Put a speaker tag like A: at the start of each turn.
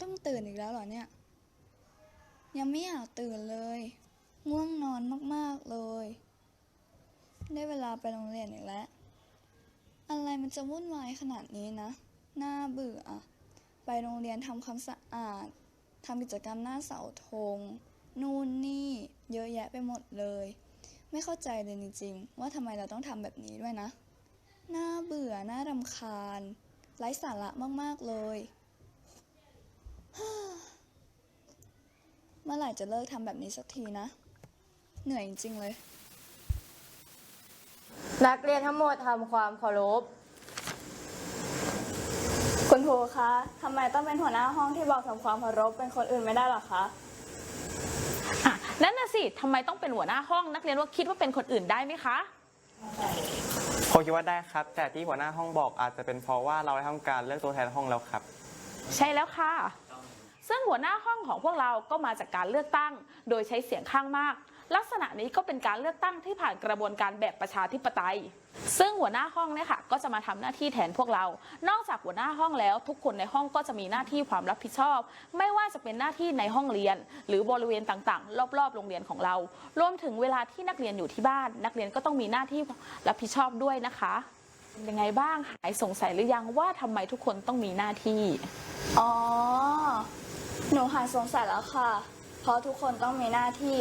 A: ต้องตื่นอีกแล้วเหรอเนี่ย ยังไม่อยากตื่นเลย ง่วงนอนมากๆเลย ได้เวลาไปโรงเรียนอีกแล้ว อะไรมันจะวุ่นวายขนาดนี้นะ น่าเบื่ออะไปโรงเรียนทำความสะอาดทำกิจกรรมหน้าเสาธง นู่นนี่ เยอะแยะไปหมดเลย ไม่เข้าใจเลยจริงๆ ว่าทำไมเราต้องทำแบบนี้ด้วยนะ น่าเบื่อ น่ารำคาญ ไร้สาระมากๆเลย เมื่อไหร่จะเลิกทำแบบนี้สักทีนะ เหนื่อยจริงๆเลย
B: นักเรียนทั้งหมดทำความเคารพ
A: คุณครูคะทำไมต้องเป็นหัวหน้าห้องที่บอกทำความเคารพเป็นคนอื่นไม่ได้หรอคะ
C: อะ นั่นน่ะสิทำไมต้องเป็นหัวหน้าห้อง นักเรียนว่าคิดว่าเป็นคนอื่นได้ไหมคะ
D: ผมคิดว่าได้ครับ แต่ที่หัวหน้าห้องบอกอาจจะเป็นเพราะว่าเราได้ทำการเลือกตัวแทนห้องแล้วครับ
C: ใช่แล้วค่ะ ซึ่งหัวหน้าห้องของพวกเราก็มาจากการเลือกตั้ง โดยใช้เสียงข้างมาก ลักษณะนี้ก็เป็นการเลือกตั้งที่ผ่านกระบวนการแบบประชาธิปไตย ซึ่งหัวหน้าห้องเนี่ยค่ะก็จะมาทำหน้าที่แทนพวกเรา นอกจากหัวหน้าห้องแล้วทุกคนในห้องก็จะมีหน้าที่ความรับผิดชอบ ไม่ว่าจะเป็นหน้าที่ในห้องเรียน หรือบริเวณต่างๆ รอบๆ โรงเรียนของเรา รวมถึงเวลาที่นักเรียนอยู่ที่บ้าน นักเรียนก็ต้องมีหน้าที่รับผิดชอบด้วยนะคะเป็นยังไงบ้างหายสงสัยหรือยังว่าทำไมทุกคนต้องมีหน้าที่
A: อ๋อ หนูหายสงสัยแล้วค่ะ เพราะทุกคนต้องมีหน้าที่